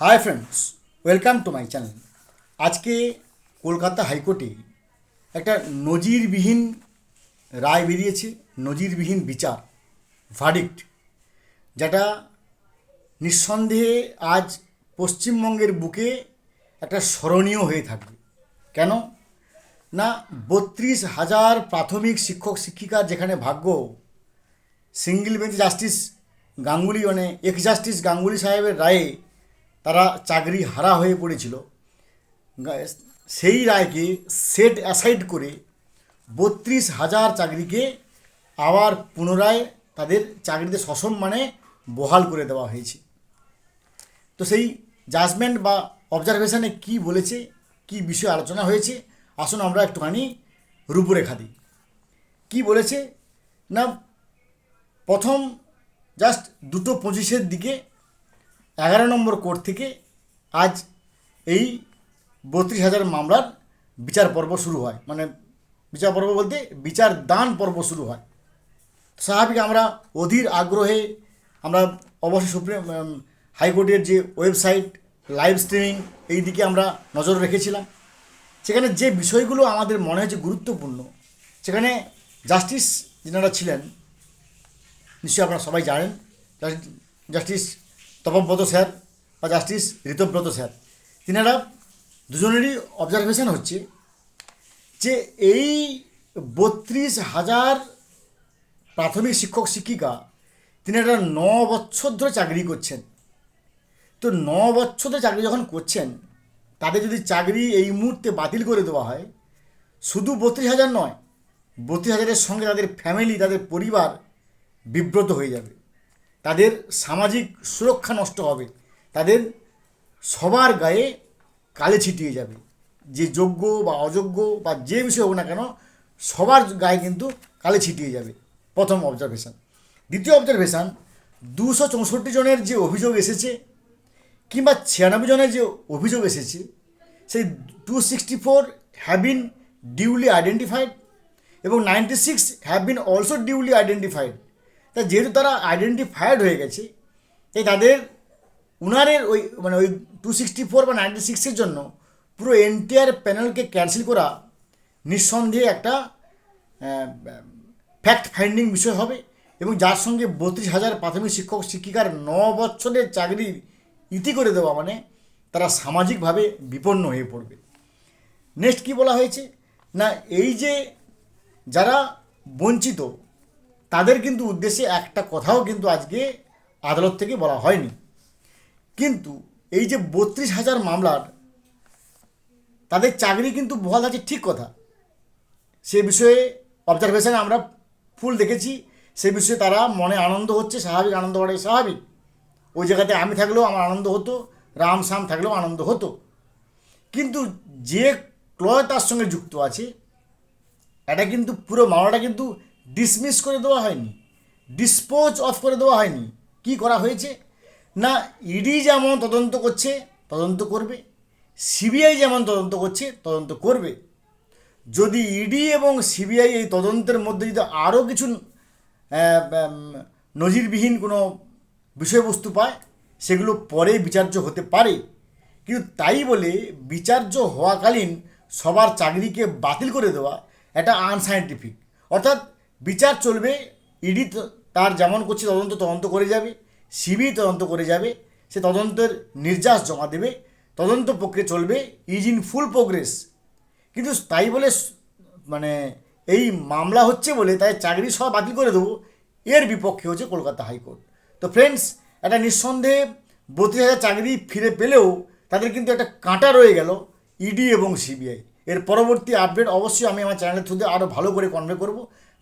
Hi friends welcome to my channel আজকে কলকাতা হাইকোর্টে একটা নজিরবিহীন রায় বেরিয়েছে, নজিরবিহীন বিচার ভার্ডিক্ট যেটা নিঃসন্দেহে আজ পশ্চিমবঙ্গের বুকে একটা স্মরণীয় হয়ে থাকবে। কেন? না, বত্রিশ হাজার প্রাথমিক শিক্ষক শিক্ষিকার যেখানে ভাগ্য সিঙ্গেল বেঞ্চ জাস্টিস গাঙ্গুলি মানে এক্স জাস্টিস গাঙ্গুলি সাহেবের রায়ে তারা চাকরি হারা হয়ে পড়েছিল। সেই রায়কে সেট অ্যাসাইড করে বত্রিশ হাজার চাকরিকে আবার পুনরায় তাদের চাকরিতে সসম্মানে বহাল করে দেওয়া হয়েছে। তো সেই জাজমেন্ট বা অবজারভেশনে কি বলেছে, কি বিষয় আলোচনা হয়েছে, আসুন আমরা একটুখানি রূপরেখা দিই। কি বলেছে? না, প্রথম জাস্ট দুটো পঁচিশের দিকে এগারো নম্বর কোর্ট থেকে আজ এই বত্রিশ হাজার মামলার বিচার পর্ব শুরু হয়। মানে বিচার পর্ব বলতে বিচার দান পর্ব শুরু হয়। স্বাভাবিক আমরা অধীর আগ্রহে আমরা অবশ্যই সুপ্রিম হাইকোর্টের যে ওয়েবসাইট, লাইভ স্ট্রিমিং, এই দিকে আমরা নজর রেখেছিলাম। সেখানে যে বিষয়গুলো আমাদের মনে হয়েছে গুরুত্বপূর্ণ, সেখানে জাস্টিস যেনারা ছিলেন, নিশ্চয়ই আপনারা সবাই জানেন, জাস্টিস তপব্রত স্যার বা জাস্টিস ঋতব্রত স্যার। তিনারা দুজনেরই অবজারভেশন হচ্ছে যে এই বত্রিশ হাজার প্রাথমিক শিক্ষক শিক্ষিকা তিনি একটা ন বছর ধরে চাকরি করছেন। তো ন বছর ধরে চাকরি যখন করছেন, তাদের যদি চাকরি এই মুহূর্তে বাতিল করে দেওয়া হয়, শুধু বত্রিশ হাজার নয়, বত্রিশ হাজারের সঙ্গে তাদের ফ্যামিলি তাদের পরিবার বিব্রত হয়ে যাবে। তাদের সামাজিক সুরক্ষা নষ্ট হবে। তাদের সবার গায়ে কালে ছিটিয়ে যাবে। যে যোগ্য বা অযোগ্য বা যে বিষয় হোক না কেন, সবার গায়ে কিন্তু কালে ছিটিয়ে যাবে। প্রথম অবজারভেশন দ্বিতীয় অবজারভেশন দুশো চৌষট্টি জনের যে অভিযোগ এসেছে কিংবা ছিয়ানব্বই জনের যে অভিযোগ এসেছে, সেই two sixty four have been duly identified এবং ninety six have been also duly identified তা যেহেতু তারা আইডেন্টিফাইড হয়ে গেছে, তাই তাদের উনারের ওই মানে ওই টু সিক্সটি ফোর বা নাইনটি সিক্সের জন্য পুরো এনটিআর প্যানেলকে ক্যান্সেল করা নিঃসন্দেহে একটা ফ্যাক্ট ফাইন্ডিং বিষয় হবে এবং যার সঙ্গে বত্রিশ হাজার প্রাথমিক শিক্ষক শিক্ষিকার ন বছরের চাকরির ইতি করে দেওয়া মানে তারা সামাজিকভাবে বিপন্ন হয়ে পড়বে। নেক্সট কি বলা হয়েছে? না, এই যে যারা বঞ্চিত তাদের কিন্তু উদ্দেশ্যে একটা কথাও কিন্তু আজকে আদালত থেকে বলা হয়নি। কিন্তু এই যে বত্রিশ হাজার মামলার তাদের চাকরি কিন্তু বহাল আছে ঠিক কথা। সে বিষয়ে অবজারভেশনে আমরা ফুল দেখেছি, সে বিষয়ে তারা মনে আনন্দ হচ্ছে, স্বাভাবিক আনন্দ হওয়াটাই স্বাভাবিক। ওই জায়গাতে আমি থাকলেও আমার আনন্দ হতো, রাম শাম থাকলেও আনন্দ হতো। কিন্তু যে ক্লয় তার সঙ্গে যুক্ত আছে, এটা কিন্তু পুরো মামলাটা কিন্তু ডিসমিস করে দেওয়া হয়নি ডিসপোজ অফ করে দেওয়া হয়নি, কি করা হয়েছে? না ইডি যেমন তদন্ত করছে, তদন্ত করবে। সিবিআই যেমন তদন্ত করছে, তদন্ত করবে। যদি ইডি এবং সিবিআই এই তদন্তের মধ্যে যদি আরও কিছু নজিরবিহীন কোনো বিষয়বস্তু পায়, সেগুলো পরে বিচার্য হতে পারে। কিন্তু তাই বলে বিচার্য হওয়াকালীন সবার চাকরিকে বাতিল করে দেওয়া, এটা আনসাইন্টিফিক অর্থাৎ বিচার চলবে, ইডি তার যেমন করছে তদন্ত তদন্ত করে যাবে সিবিআই তদন্ত করে যাবে, সে তদন্তের নির্যাস জমা দেবে, তদন্ত প্রক্রিয়া চলবে, ইজ ইন ফুল প্রোগ্রেস। কিন্তু তাই বলে মানে এই মামলা হচ্ছে বলে তাই চাকরি সব বাতিল করে দেবো, এর বিপক্ষে হচ্ছে কলকাতা হাইকোর্ট। তো ফ্রেন্ডস একটা নিঃসন্দেহে বত্রিশ হাজার চাকরি ফিরে পেলেও তাদের কিন্তু একটা কাঁটা রয়ে গেল ইডি এবং সিবিআই। এর পরবর্তী আপডেট অবশ্যই আমি আমার চ্যানেলের থ্রুতে আরও ভালো করে কনভে করব।